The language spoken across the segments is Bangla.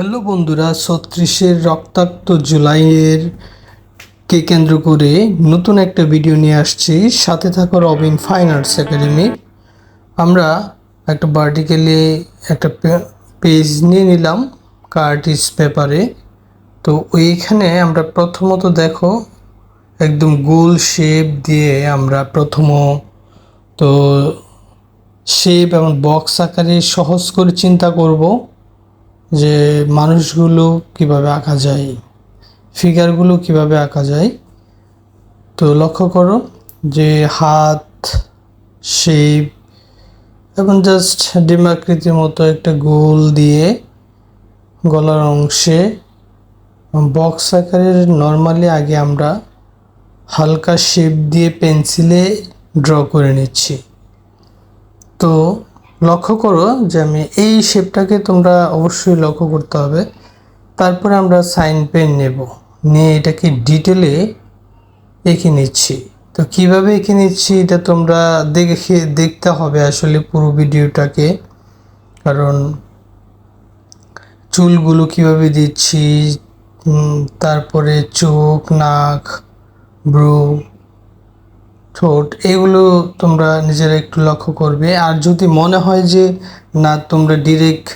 হ্যালো বন্ধুরা, ছত্রিশের রক্তাক্ত জুলাইয়ের কে কেন্দ্র করে নতুন একটা ভিডিও নিয়ে আসছি। সাথে থাকা রবিন ফাইন আর্টস একাডেমি আমরা একটা ভার্টিক্যালি একটা পেজ নিয়ে নিলাম কার্টিস পেপারে। তো ওইখানে আমরা প্রথমত দেখো, একদম গোল শেপ দিয়ে আমরা প্রথম, তো শেপ এবং বক্স আকারে সহজ করে চিন্তা করব। যে মানুষগুলো কীভাবে আঁকা যায় ফিগারগুলো কীভাবে আঁকা যায়, তো লক্ষ্য করো যে হাত শেপ এবং জাস্ট ডিমাকৃতির মতো একটা গোল দিয়ে গলার অংশে বক্স আকারের নর্মালি আগে আমরা হালকা শেপ দিয়ে পেন্সিলে ড্র করে নিচ্ছি। তো লক্ষ্য করো যে আমি এই শেপটাকে তোমরা অবশ্যই লক্ষ্য করতে হবে। তারপরে আমরা সাইন পেন নেব। নিয়ে এটাকে ডিটেলে এঁকে নিচ্ছি। তো কীভাবে এঁকে নিচ্ছি এটা তোমরা দেখে, দেখতে হবে আসলে পুরো ভিডিওটাকে কারণ চুলগুলো কীভাবে দিচ্ছি তারপরে চোখ, নাক ব্রু ঠোঁট, এগুলো তোমরা নিজেরা একটু লক্ষ্য করবে। আর যদি মনে হয় যে, না, তোমরা ডিরেক্ট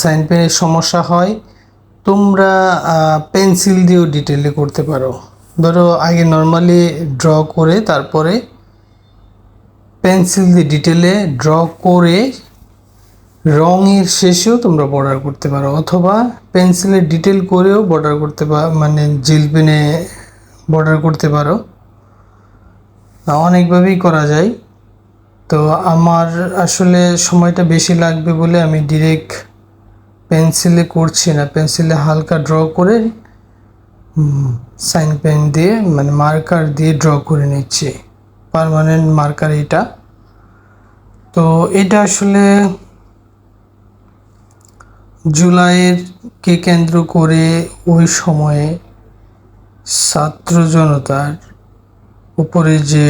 সাইন পেনের সমস্যা হয়, তোমরা পেন্সিল দিয়েও ডিটেলে করতে পারো। ধরো, আগে নর্মালি ড্র করে, তারপরে পেন্সিল দিয়ে ডিটেলে ড্র করে, রঙের শেষেও তোমরা বর্ডার করতে পারো। অথবা পেন্সিলে ডিটেল করেও বর্ডার করতে পারো মানে জেল পেনে বর্ডার করতে পারো। অনেকভাবেই করা যায়। তো আমার আসলে সময়টা বেশি লাগবে বলে আমি ডিরেক্ট পেন্সিলে করছি না। পেন্সিলে হালকা ড্র করে সাইন পেন দিয়ে মানে মার্কার দিয়ে ড্র করে নিচ্ছি। পার্মানেন্ট মার্কার এটা। তো এটা আসলে জুলাইয়ের কে কেন্দ্র করে ওই সময়ে ছাত্র জনতার উপরে যে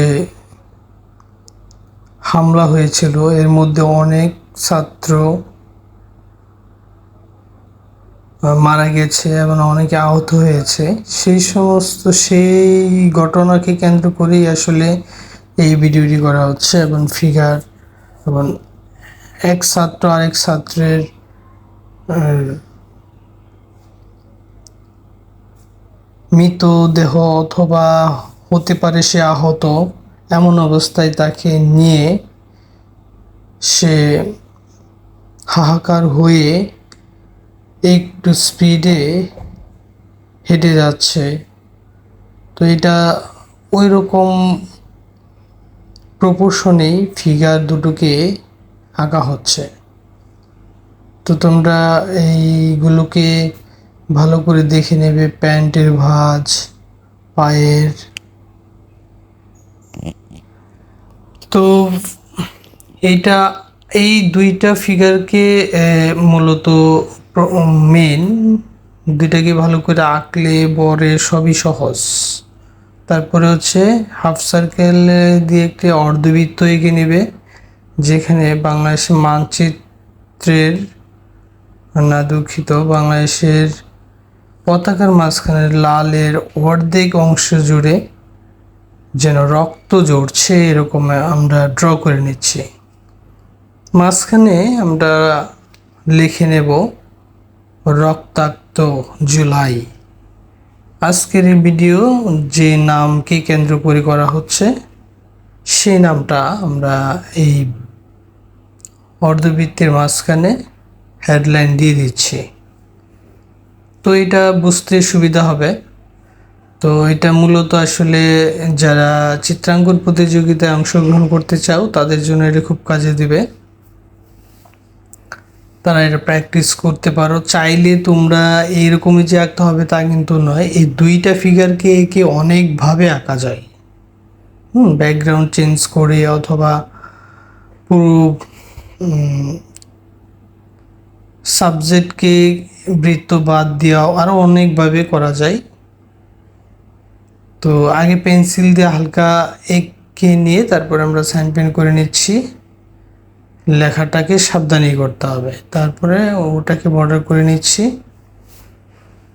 হামলা হয়েছিল, এর মধ্যে অনেক ছাত্র মারা গেছে এবং অনেকে আহত হয়েছে। সেই সমস্ত সেই ঘটনাকে কেন্দ্র করেই আসলে এই ভিডিওটি করা হচ্ছে এবং ফিগার এবং এক ছাত্র আরেক ছাত্রের মৃতদেহ অথবা হতে পারে সে আহত এমন অবস্থায় তাকে নিয়ে সে হাহাকার হয়ে একটু স্পিডে হেঁটে যাচ্ছে। তো এটা ওই রকম প্রপোর্শনেই ফিগার দুটোকে আঁকা হচ্ছে। তো তোমরা এইগুলোকে ভালো করে দেখে নেবে, প্যান্টের ভাঁজ, পায়ের তো এইটা, এই দুইটা ফিগারকে মূলত মেন দুইটাকে ভালো করে আঁকলে বরে সবই সহজ। তারপরে হচ্ছে হাফ সার্কেল দিয়ে একটি অর্ধবৃত্ত এঁকে নেবে, যেখানে বাংলাদেশের মানচিত্রের না দুঃখিত বাংলাদেশের পতাকার মাঝখানে লালের অর্ধেক অংশ জুড়ে যেন রক্ত জড়ছে এরকম আমরা ড্র করে নিচ্ছি। মাঝখানে আমরা লিখে নেব, রক্তাক্ত জুলাই। আজকের এই ভিডিও যে নামকে কেন্দ্র করে করা হচ্ছে, সেই নামটা আমরা এই অর্ধবৃত্তের মাঝখানে হেডলাইন দিয়ে দিচ্ছি। তো এটা বুঝতে সুবিধা হবে। তো এটা মূলত আসলে যারা চিত্রাঙ্কন প্রতিযোগিতায় অংশগ্রহণ করতে চাও, তাদের জন্য এটা খুব কাজে দিবে। তারা এটা প্র্যাকটিস করতে পারো। চাইলে তোমরা এইরকমই যে আঁকতে হবে তা কিন্তু নয়। এই দুইটা ফিগারকে একে অনেকভাবে আঁকা যায়। হুম ব্যাকগ্রাউন্ড চেঞ্জ করে অথবা পুরো সাবজেক্টকে বৃত্ত বাদ দেওয়া আরও অনেকভাবে করা যায়। তো আগে পেন্সিল দিয়ে হালকা এঁকে নিয়ে তারপর আমরা সাইন পেন করে নিচ্ছি। লেখাটাকে সাবধানে করতে হবে। তারপরে ওটাকে বর্ডার করে নিচ্ছি।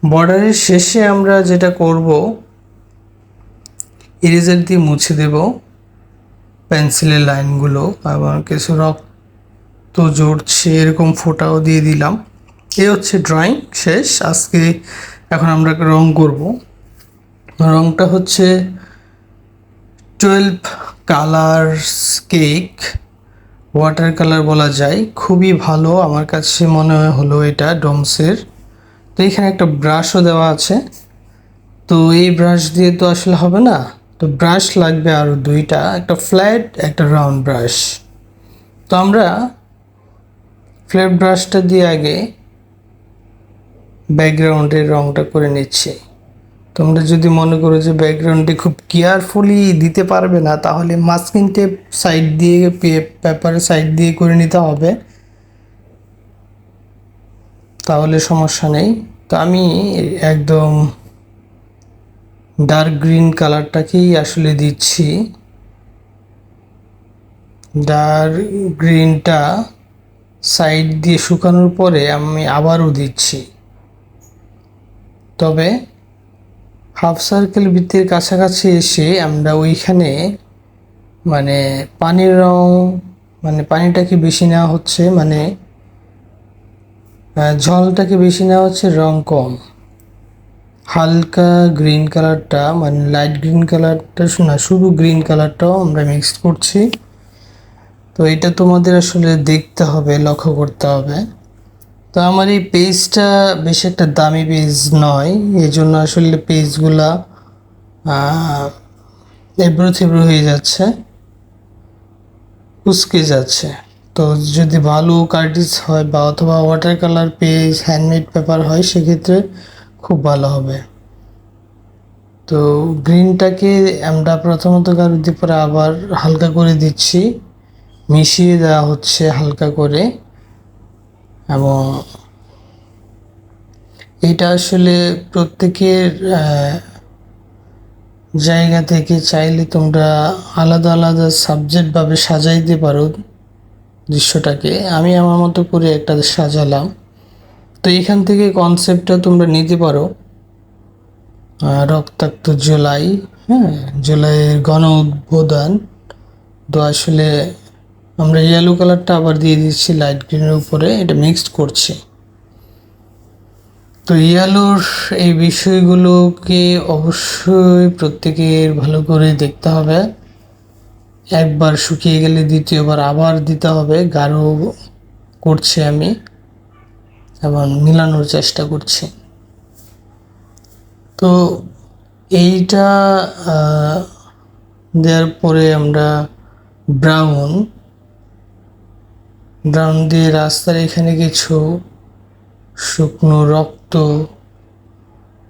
বর্ডারের শেষে আমরা যেটা করব ইরেজার দিয়ে মুছে দেব পেন্সিলের লাইনগুলো। আবার কিছু রক্ত জড়ছে এরকম ফোটাও দিয়ে দিলাম। এ হচ্ছে ড্রয়িং শেষ। আজকে এখন আমরা রং করব। রংটা হচ্ছে twelve colours cake. Water colour বলা যায়। খুবই ভালো, আমার কাছে মনে হলো এটা ডমসের। তো এখানে একটা ব্রাশও দেওয়া আছে। তো এই ব্রাশ দিয়ে তো আসলে হবে না। তো ব্রাশ লাগবে আরও দুইটা, একটা ফ্ল্যাট, একটা রাউন্ড ব্রাশ। তো আমরা ফ্ল্যাট ব্রাশটা দিয়ে আগে ব্যাকগ্রাউন্ডের রংটা করে নিচ্ছি। তোমরা যদি মনে করো যে ব্যাকগ্রাউন্ডে খুব কেয়ারফুলি দিতে পারবে না, তাহলে মাস্কিং টেপ সাইড দিয়ে পেপারের সাইড দিয়ে করে নিতে হবে। তাহলে সমস্যা নেই। তো আমি একদম ডার্ক গ্রিন কালারটাকেই আসলে দিচ্ছি। ডার্ক গ্রিনটা সাইড দিয়ে শুকানোর পরে আমি আবারও দিচ্ছি। তবে হাফ সার্কেল বৃত্তের কাছাকাছি এসে আমরা ওইখানে মানে পানির রং মানে পানিটাকে বেশি নেওয়া হচ্ছে মানে জলটাকে বেশি নেওয়া হচ্ছে রং কম। হালকা গ্রিন কালারটা মানে লাইট গ্রিন কালারটা, না, শুধু গ্রিন কালারটাও আমরা মিক্স করছি। তো এটা তোমাদের আসলে দেখতে হবে, লক্ষ্য করতে হবে। তো আমার এই পেজটা বেশ একটা দামি পেজ নয় এই জন্য আসলে পেজগুলা এবড়ো থেবড়ো হয়ে যাচ্ছে উস্কে যাচ্ছে। তো যদি ভালো কার্টিস হয় বা অথবা water colour page handmade paper হয়, সেক্ষেত্রে খুব ভালো হবে। তো গ্রিনটাকে আমরা প্রথমত গাড়িতে পরে আবার হালকা করে দিচ্ছি, মিশিয়ে দেওয়া হচ্ছে হালকা করে। এবং এটা আসলে প্রত্যেকের জায়গা থেকে চাইলে তোমরা আলাদা আলাদা সাবজেক্টভাবে সাজাইতে পারো দৃশ্যটাকে। আমি আমার মতো করে একটা সাজালাম। তো এখান থেকে কনসেপ্টটা তোমরা নিতে পারো। রক্তাক্ত জুলাই হ্যাঁ জুলাইয়ের গণ উদ্বোধন তো আসলে আমরা ইয়েলো কালারটা আবার দিয়ে দিচ্ছি লাইট গ্রিনের উপরে, এটা মিক্সড করছি। তো ইয়ালোর এই বিষয়গুলোকে অবশ্যই প্রত্যেকের ভালো করে দেখতে হবে। একবার শুকিয়ে গেলে দ্বিতীয়বার আবার দিতে হবে। গাঢ় করছি আমি, এবং মিলানোর চেষ্টা করছি। তো এইটা দেওয়ার পরে আমরা ব্রাউন ব্রাউন দিয়ে রাস্তার এখানে কিছু শুকনো রক্ত,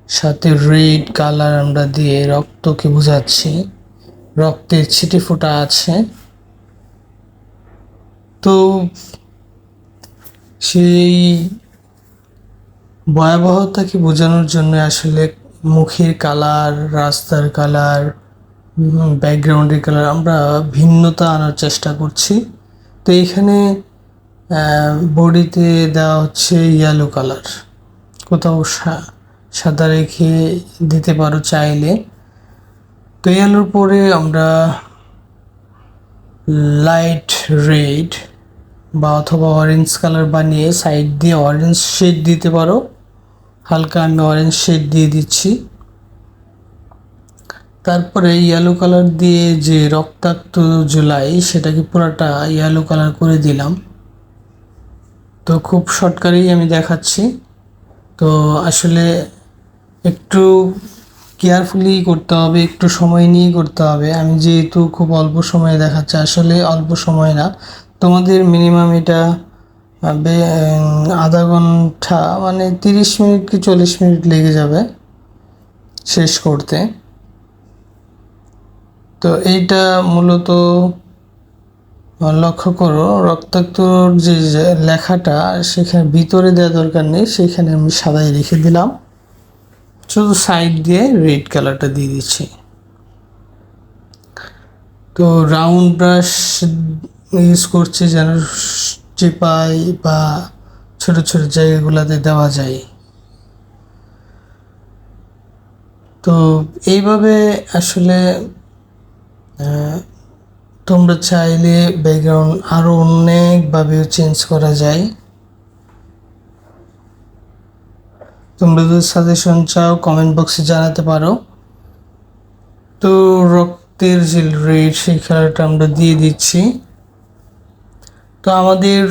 সাথে রেড কালার আমরা দিয়ে রক্তকে বোঝাচ্ছি। রক্তের ছিটে ফোটা আছে। তো সেই ভয়াবহতাকে বোঝানোর জন্য আসলে মুখের কালার, রাস্তার কালার ব্যাকগ্রাউন্ডের কালার আমরা ভিন্নতা আনার চেষ্টা করছি। তো এখানে বডিতে দেওয়া হচ্ছে ইয়েলো কালার কোথাও সাদা রেখে দিতে পারো চাইলে। তো ইয়েলোর পরে আমরা লাইট রেড বা অথবা অরেঞ্জ কালার বানিয়ে সাইড দিয়ে অরেঞ্জ শেড দিতে পারো। হালকা আমি অরেঞ্জ শেড দিয়ে দিচ্ছি। তারপরে ইয়েলো কালার দিয়ে যে রক্তাক্ত জুলাই, সেটাকে পুরাটা ইয়েলো কালার করে দিলাম। তো খুব শর্টকারেই আমি দেখাচ্ছি। তো আসলে একটু কেয়ারফুলি করতে হবে, একটু সময় নিয়ে করতে হবে। আমি যেহেতু খুব অল্প সময়ে দেখাচ্ছি, আসলে অল্প সময় না। তোমাদের মিনিমাম এটা আধা ঘণ্টা মানে তিরিশ মিনিট কি চল্লিশ মিনিট লেগে যাবে শেষ করতে। তো এইটা মূলত লক্ষ্য করো, রক্তাক্তর যে লেখাটা, সেখানে ভিতরে দেওয়া দরকার নেই, সেখানে আমি সাদাই রেখে দিলাম। শুধু সাইড দিয়ে রেড কালারটা দিয়ে দিচ্ছি। তো রাউন্ড ব্রাশ ইউজ করছি যেন চিপাই বা ছোট ছোট জায়গাগুলোতে দেওয়া যায়। তো এইভাবে আসলে তোমরা চাইলে ব্যাকগ্রাউন্ড আরও অনেকভাবেও চেঞ্জ করা যায়। তোমরা যদি সাজেশন চাও কমেন্ট বক্সে জানাতে পারো। তো রক্তের যে রেড সেই খেলাটা আমরা দিয়ে দিচ্ছি। তো আমাদের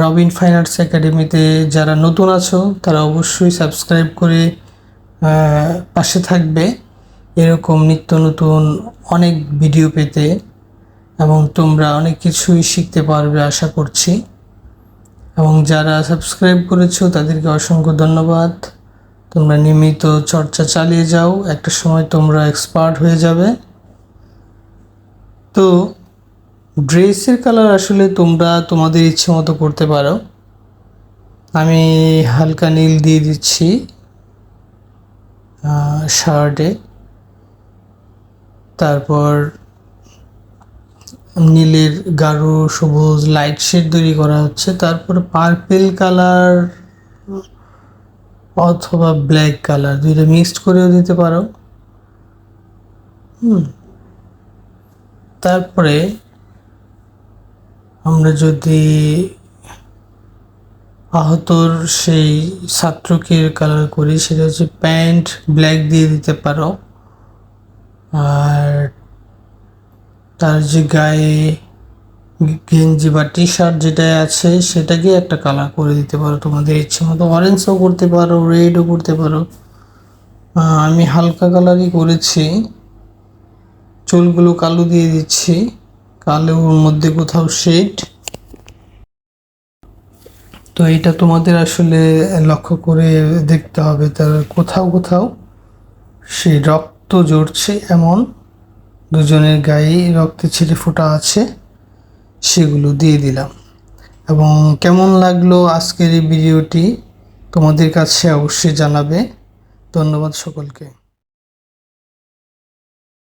রবিন ফাইন আর্টস একাডেমিতে যারা নতুন আছো, তারা অবশ্যই সাবস্ক্রাইব করে পাশে থাকবে। এরকম নিত্য নতুন অনেক ভিডিও পেতে। এবং তোমরা অনেক কিছুই শিখতে পারবে আশা করছি। এবং যারা সাবস্ক্রাইব করেছ, তাদেরকে অসংখ্য ধন্যবাদ। তোমরা নিয়মিত চর্চা চালিয়ে যাও, একটা সময় তোমরা এক্সপার্ট হয়ে যাবে। তো, ড্রেসের কালার আসলে তোমরা তোমাদের ইচ্ছে মতো করতে পারো। আমি হালকা নীল দিয়ে দিচ্ছি শার্টে। তারপর নীলের গাঢ় সবুজ লাইট শেড তৈরি করা হচ্ছে। তারপরে পার্পেল কালার অথবা ব্ল্যাক কালার দুইটা মিক্সড করেও দিতে পারো। হুম। তারপরে আমরা যদি আহতর সেই ছাত্রকে কালার করি, সেটা হচ্ছে প্যান্ট ব্ল্যাক দিয়ে দিতে পারো। তার যে গায়ে গেঞ্জি বা টি শার্ট যেটা আছে, সেটাকে একটা কালার করে দিতে পারো তোমাদের ইচ্ছে মতো। অরেঞ্জও করতে পারো রেডও করতে পারো। আমি হালকা কালারই করেছি। চুলগুলো কালো দিয়ে দিচ্ছি। কালোর মধ্যে কোথাও শেড তো এটা তোমাদের আসলে লক্ষ্য করে দেখতে হবে। তার কোথাও কোথাও সেই রক্ত জড়ছে এমন। দুজনের গায়ে রক্তে ছিটে ফোটা আছে, সেগুলো দিয়ে দিলাম। এবং কেমন লাগল আজকের এই ভিডিওটি তোমাদের কাছে অবশ্যই জানাবে। ধন্যবাদ সকলকে।